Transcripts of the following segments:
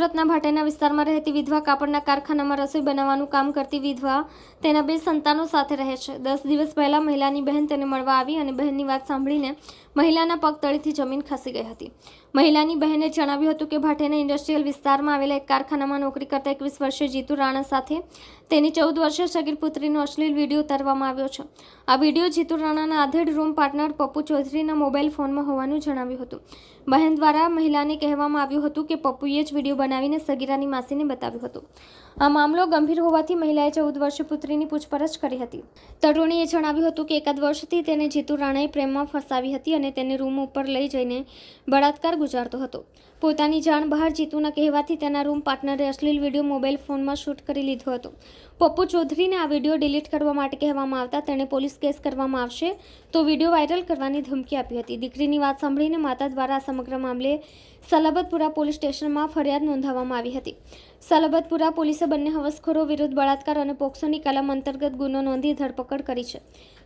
સુરતના ભાટેના વિસ્તારમાં રહેતી વિધવા કાપડના કારખાનામાં રસોઈ બનાવવાનું કામ કરતી વિધવા તેના બે સંતાનો સાથે રહે છે. દસ દિવસ પહેલા મહિલાની બહેન તેને મળવા આવી અને બહેનની વાત સાંભળીને મહિલાના પગ તળીથી જમીન ખસી ગઈ હતી. મહિલાની બહેને જણાવ્યું હતું કે ભાટેના ઇન્ડસ્ટ્રીયલ વિસ્તારમાં આવેલા એક કારખાનામાં નોકરી કરતા એકવીસ વર્ષીય જીતુ રાણા સાથે તેની ચૌદ વર્ષીય સગીર પુત્રીનો અશ્લીલ વીડિયો ઉતારવામાં આવ્યો છે. આ વીડિયો જીતુ રાણાના આધેડ રૂમ પાર્ટનર પપ્પુ ચૌધરીના મોબાઈલ ફોનમાં હોવાનું જણાવ્યું હતું. બહેન દ્વારા મહિલાને કહેવામાં આવ્યું હતું કે પપ્પુએ જ વીડિયો બનાવીને સગીરાની માસીને બતાવ્યું હતું. આ મામલો ગંભીર હોવાથી મહિલાએ ચૌદ વર્ષ પુત્રીની પૂછપરછ કરી હતી. તરુણીએ જણાવ્યું હતું કે એકાદ વર્ષથી તેને જીતુ રાણાએ પ્રેમમાં ફસાવી હતી અને તેને રૂમ ઉપર લઈ જઈને બળાત્કાર ગુજારતો હતો. પોતાની જાણ બહાર જીતુના કહેવાથી તેના રૂમ પાર્ટનરે અશ્લીલ વીડિયો મોબાઈલ ફોનમાં શૂટ કરી લીધો હતો. પપ્પુ ચૌધરીને આ વીડિયો ડિલીટ કરવા માટે કહેવામાં આવતા તેણે પોલીસ કેસ કરવામાં આવશે તો વીડિયો વાયરલ કરવાની ધમકી આપી હતી. દીકરીની વાત સાંભળીને માતા દ્વારા આ સમગ્ર મામલે સલાબતપુરા પોલીસ સ્ટેશનમાં ફરિયાદ નોંધાવવામાં આવી હતી. સલબતપુરા પોલીસે બંને હવસખોરો વિરુદ્ધ બળાત્કાર અને પોક્સોની કલમ અંતર્ગત ગુનો નોંધી ધરપકડ કરી છે.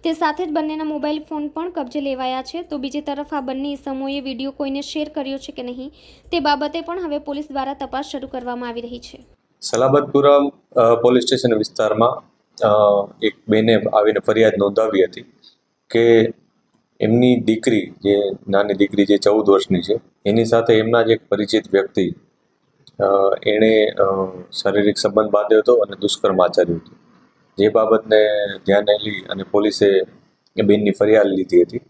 તે સાથે જ બંનેના મોબાઈલ ફોન પણ કબજે લેવાયા છે. તો બીજી તરફ આ બંને ઇસમોએ વીડિયો કોઈને શેર કર્યો છે કે નહીં, તે બાબતે પણ હવે પોલીસ દ્વારા તપાસ શરૂ કરવામાં આવી રહી છે. સલાબતપુરા પોલીસ સ્ટેશન વિસ્તારમાં એક બેને આવીને ફરિયાદ નોંધાવી હતી કે એમની દીકરી, જે નાની દીકરી જે ચૌદ વર્ષની છે, એની સાથે એમના જ એક પરિચિત વ્યક્તિ એણે શારીરિક સંબંધ બાંધ્યો હતો અને દુષ્કર્મ આચર્યું હતું. જે બાબતને ધ્યાને લઈ અને પોલીસે એ બેનની ફરિયાદ લીધી હતી.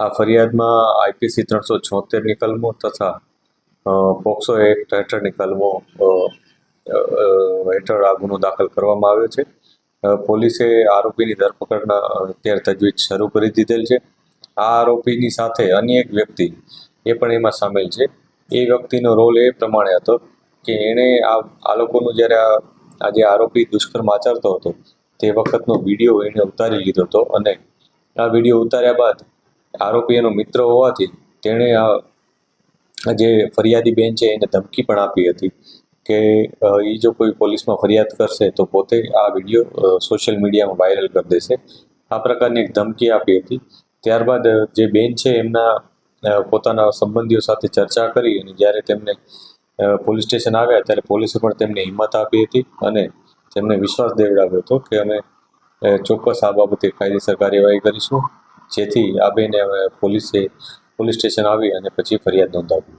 આ ફરિયાદમાં આઈપીસી ત્રણસો છોતેરની કલમો તથા પોક્સો એક્ટ હેઠળની કલમો હેઠળ આ ગુનો દાખલ કરવામાં આવ્યો છે. પોલીસે આરોપીની ધરપકડના અત્યારે તજવીજ શરૂ કરી દીધેલ છે. આ આરોપીની સાથે અન્ય એક વ્યક્તિ એ પણ એમાં સામેલ છે. એ વ્યક્તિનો રોલ એ પ્રમાણે હતો કે એણે આ આ લોકોનું જ્યારે આ જે આરોપી દુષ્કર્મ આચરતો હતો, તે વખતનો વીડિયો એણે ઉતારી લીધો હતો અને આ વીડિયો ઉતાર્યા બાદ આરોપી એનો મિત્ર હોવાથી તેણે આ જે ફરિયાદી બેન છે એને ધમકી પણ આપી હતી કે એ જો કોઈ પોલીસમાં ફરિયાદ કરશે તો પોતે આ વીડિયો સોશિયલ મીડિયામાં વાયરલ કરી દેશે. આ પ્રકારની એક ધમકી આપી હતી. ત્યારબાદ જે બેન છે એમના પોતાના સંબંધીઓ સાથે ચર્ચા કરી અને જ્યારે તેમને પોલીસ સ્ટેશન આવ્યા ત્યારે પોલીસે પણ તેમને હિંમત આપી હતી અને તેમને વિશ્વાસ દેવડાવ્યો હતો કે અમે ચોક્કસ આ બાબતે કાયદેસર કાર્યવાહી કરીશું, જેથી આ બેને પોલીસે, પોલીસ સ્ટેશન આવી અને પછી ફરિયાદ નોંધાવી.